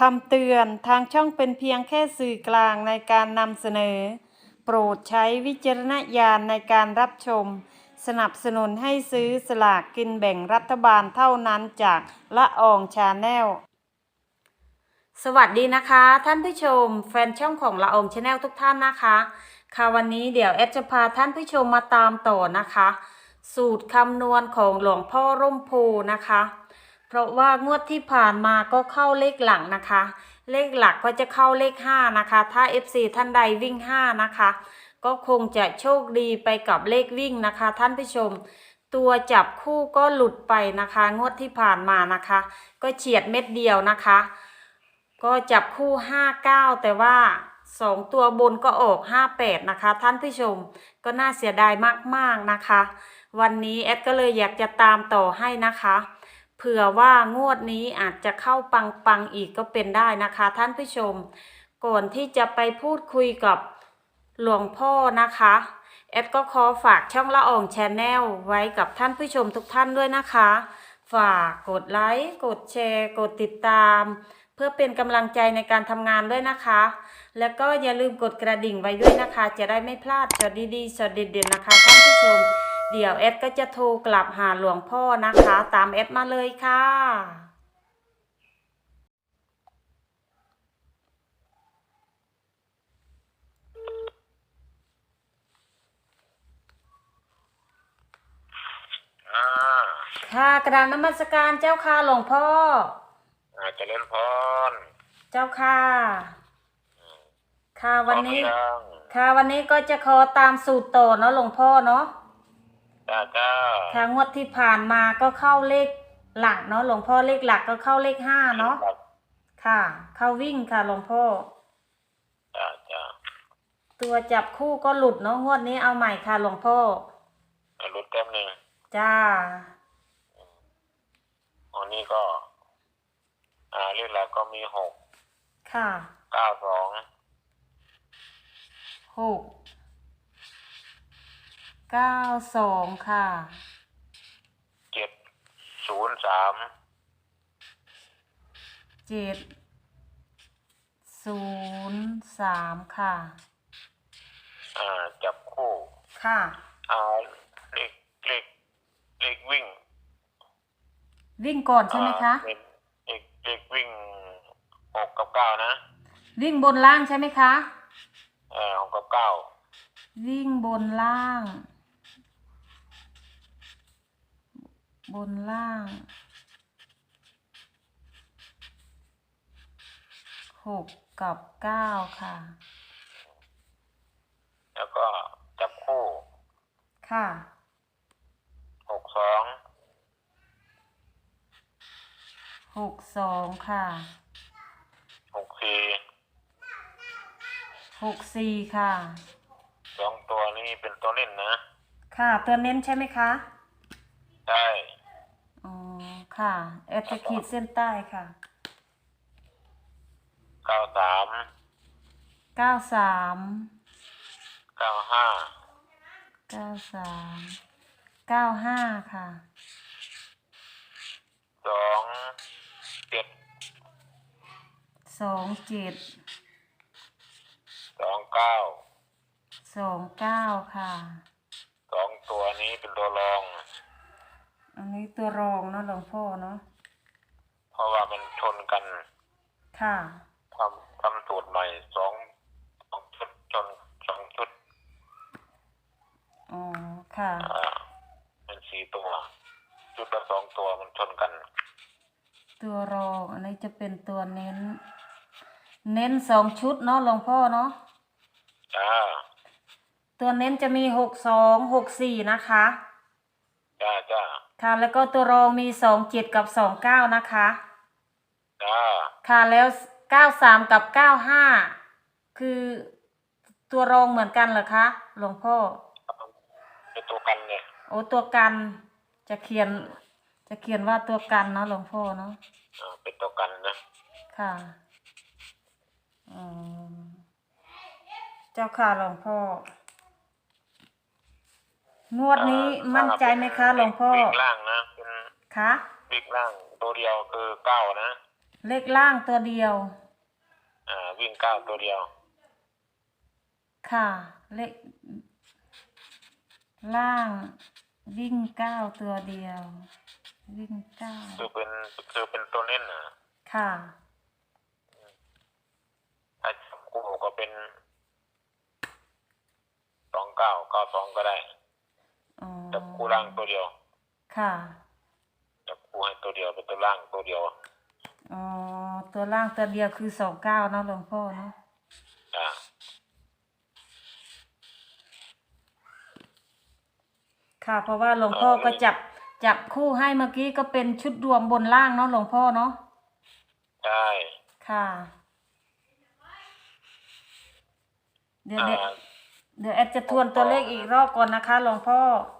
คำเตือนทางช่องเป็นเพียงแค่สื่อกลางในการนำเสนอ โปรดใช้วิจารณญาณในการรับชม สนับสนุนให้ซื้อสลากกินแบ่งรัฐบาลเท่านั้นจากละอองชาแนล สวัสดีนะคะ ท่านผู้ชม แฟนช่องของละอองชาแนลทุกท่านนะคะ ค่ะวันนี้เดี๋ยวแอดจะพาท่านผู้ชมมาตามต่อนะคะ สูตรคำนวณของหลวงพ่อร่มโพนะคะ เพราะว่างวดที่ผ่านมาก็เข้าเลขหลังนะคะ เลขหลักก็จะเข้าเลข 5 นะคะ ถ้า FC ท่านใดวิ่ง 5 นะคะ ก็คงจะโชคดีไปกับเลขวิ่งนะคะ ท่านผู้ชม ตัวจับคู่ก็หลุดไปนะคะ งวดที่ผ่านมานะคะ ก็เฉียดเม็ดเดียวนะคะ ก็จับคู่ 59 แต่ว่า2ตัวบนก็ออก 58 นะคะ ท่านผู้ชมก็น่าเสียดายมาก ๆ นะคะ วันนี้แอดก็เลยอยากจะตามต่อให้นะคะ เผื่อว่างวดนี้อาจจะเข้าปังปังๆอีกก็เป็นได้นะคะ ท่านผู้ชม ก่อนที่จะไปพูดคุยกับหลวงพ่อนะคะแอดก็ขอฝากช่องละอองแชนแนลไว้กับท่านผู้ชมทุกท่านด้วยนะคะ ฝากกดไลค์กดแชร์ กดติดตาม เพื่อเป็นกำลังใจในการทำงานด้วยนะคะ แล้วก็อย่าลืมกดกระดิ่งไว้ด้วยนะคะ จะได้ไม่พลาดช็อดีๆช็อตเด็ดๆนะคะท่านผู้ชม เดี๋ยวแอดก็จะโทรกลับหาหลวงพ่อนะคะ ตามแอดมาเลยค่ะ อ่าค่ะกระดานนมัสการเจ้าค่ะหลวงพ่อ อ่าเจริญพรเจ้าค่ะ ค่ะวันนี้ พร้อมหรือยังค่ะวันนี้ก็จะขอตามสูตรต่อเนาะหลวงพ่อเนาะ จ้าจ้าค่ะงวดที่ผ่านมาก็เข้าเลขหลักเนาะหลวงพ่อเลขหลักก็เข้าเลขห้าเนาะครับค่ะ เข้าวิ่งค่ะหลวงพ่อจ้าจ้าตัวจับคู่ก็หลุดเนาะงวดนี้เอาใหม่ค่ะหลวงพ่อเอารุดแต้มหนึ่งจ้าอันนี้ก็ อ่าเรื่องราวก็มีหกค่ะเก้าสองหก เก้าสองค่ะ เจ็ดศูนย์สามเจ็ดศูนย์สามค่ะ อ่าจับคู่ค่ะอ่าเลขเลขเลขวิ่งวิ่งก่อนใช่ไหมคะ อ่าเลขเลขเลขวิ่งหกกับเก้านะวิ่งบนล่างใช่ไหมคะ เออหกกับเก้า วิ่งบนล่าง บนล่างหกกับเก้าค่ะ แล้วก็จับคู่ค่ะหกสองหกสองค่ะหกสี่หกสี่ค่ะ สองตัวนี้เป็นตัวเล่นนะ ค่ะ ตัวเน้นใช่ไหมคะใช่อ๋อ ค่ะ แอดจะขีดเส้นใต้ค่ะ เก้าสามเก้าสามเก้าห้าเก้าสามเก้าห้าค่ะ สองเจ็ดสองเจ็ดสองเก้าสองเก้าค่ะ สองตัวนี้เป็นตัวรอง อันนี้ตัวรองเนาะหลวงพ่อเนาะเพราะว่ามันชนกันค่ะ ทำทำสูตรใหม่สองสองชุดชนสองชุดอ๋อ ค่ะ อ่าเป็นสี่ตัวชุดละสองตัวมันชนกัน ตัวรองอันนี้จะเป็นตัวเน้น เน้นสองชุดเนาะหลวงพ่อเนาะจ้าตัวเน้นจะมีหกสองหกสี่นะคะจ้าจ้า ค่ะแล้วก็ตัวรองมีสองเจ็ดกับสองเก้านะคะ จ้าค่ะแล้วเก้าสามกับเก้าห้าคือตัวรองเหมือนกันเหรอคะหลวงพ่อ เป็นตัวกันเนี่ยโอ้ตัวกันจะเขียน จะเขียนว่าตัวกันเนาะหลวงพ่อเนาะอ่าเป็นตัวกันนะค่ะอืมเจ้าค่ะหลวงพ่อ งวดนี้มั่นใจไหมคะหลวงพ่อวิ่งล่างนะเป็นคะวิ่งล่างตัวเดียวคือเก้านะเลขล่างตัวเดียว อ่าวิ่งเก้าตัวเดียว ค่ะเลขล่างวิ่งเก้าตัวเดียว วิ่งเก้าคือเป็นคือเป็นตัวเน้นนะค่ะ ถ้าจับคู่ก็เป็นสองเก้าเก้าสองก็ได้อ๋อจับ คู่ล่างตัวเดียวค่ะ จับคู่ให้ตัวเดียวเป็นตัวล่างตัวเดียวอ๋อ ตัวล่างตัวเดียวคือสองเก้าเนาะหลวงพ่อเนาะอ่าค่ะ เพราะว่าหลวงพ่อก็จับจับคู่ให้เมื่อกี้ก็เป็นชุดรวมบนล่างเนาะหลวงพ่อเนาะใช่ค่ะ เดี๋ยวอ่าเดี๋ยวเดี๋ยวแอดจะทวนตัวเลขอีกรอบก่อนนะคะหลวงพ่อฮะ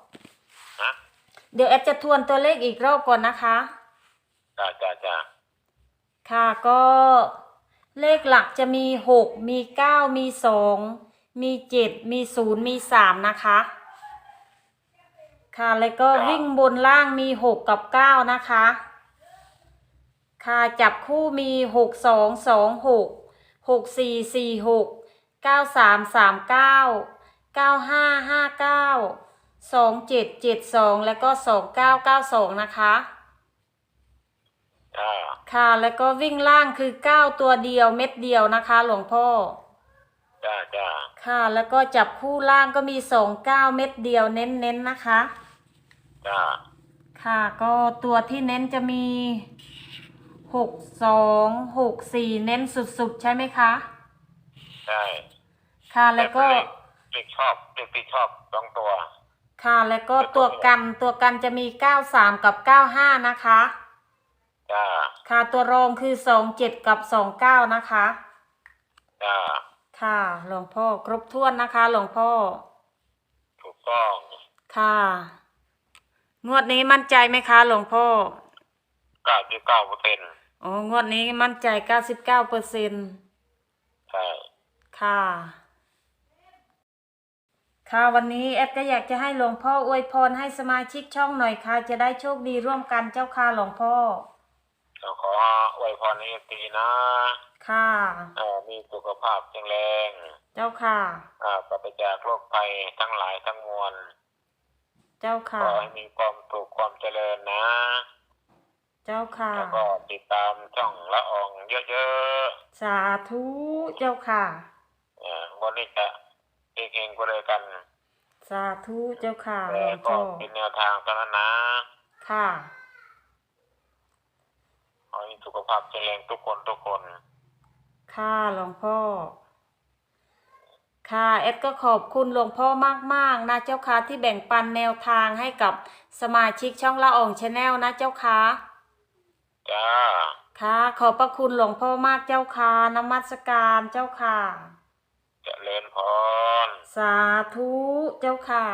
เดี๋ยวแอดจะทวนตัวเลขอีกรอบก่อนนะคะ จ้าจ้าจ้าค่ะก็เลขหลักจะมีหกมีเก้ามีสองมีเจ็ดมีศูนย์มีสามนะคะ ค่ะแล้วก็วิ่งบนล่างมีหกกับเก้านะคะ ค่ะจับคู่มีหกสองสองหกหกสี่สี่หกเก้าสามสามเก้าเก้าห้าห้าเก้า สองเจ็ดเจ็ดสองแล้วก็สองเก้าเก้าสองนะคะจ้าค่ะ แล้วก็วิ่งล่างคือเก้าตัวเดียวเม็ดเดียวนะคะ หลวงพ่อ จ้าจ้าค่ะ แล้วก็จับคู่ล่างก็มีสองเก้าเม็ดเดียวเน้นๆนนะคะ จ้าค่ะก็ตัวที่เน้นจะมีหกสองหกสี่เน้นสุดๆ ใช่ไหมคะ ใช่ค่ะ แล้วก็ต่เป็นเลขเลขชอบเลขที่ชอบสองตัว ค่ะ แล้วก็ตัวกันตัวกันจะมีเก้าสามกับเก้าห้านะคะ จ้าค่ะตัวรองคือสองเจ็ดกับสองเก้านะคะ จ้าค่ะหลวงพ่อครบถ้วนนะคะ หลวงพ่อ ถูกต้องค่ะ งวดนี้มั่นใจไหมคะหลวงพ่อเก้าสิบเก้าเปอร์เซ็นต์อ๋องวดนี้มั่นใจเก้าสิบเก้าเปอร์เซ็นต์ใช่ค่ะ ค่ะวันนี้แอดก็อยากจะให้หลวงพ่ออวยพรให้สมาชิกช่องหน่อยค่ะ จะได้โชคดีร่วมกันเจ้าค่ะหลวงพ่อเราขออวยพรให้ตีนะ ค่ะเอ่อมีสุขภาพแข็งแรง เจ้าค่ะอ่าปราศจากโรคภัยทั้งหลายทั้งมวล เจ้าขค่ะ อให้มีความสุขความเจริญนะ เจ้าค่ะ แล้วก็ติดตามช่องละอองเยอะสาธุเจ้าค่ะๆอ่าวันนี้จะ เฮงๆก็เลยกันสาธุเจ้าค่ะหลแต่วงก็พ่อเป็นแนวทางเท่านั้นนะ ค่ะขอให้สุขภาพแข็งแรงทุกคนทุกคน ค่ะหลวงพ่อ ค่ะเอ็ดก็ขอบคุณหลวงพ่อมาก ๆ นะเจ้าค่ะที่แบ่งปันแนวทางให้กับสมาชิกช่องละอองชาแนลนะเจ้าค่ะจ้าค่ะ ขอบพระคุณหลวงพ่อมากเจ้าค่ะนมัสการเจ้าค่ะ เจริญพร สาธุเจ้าค่ะ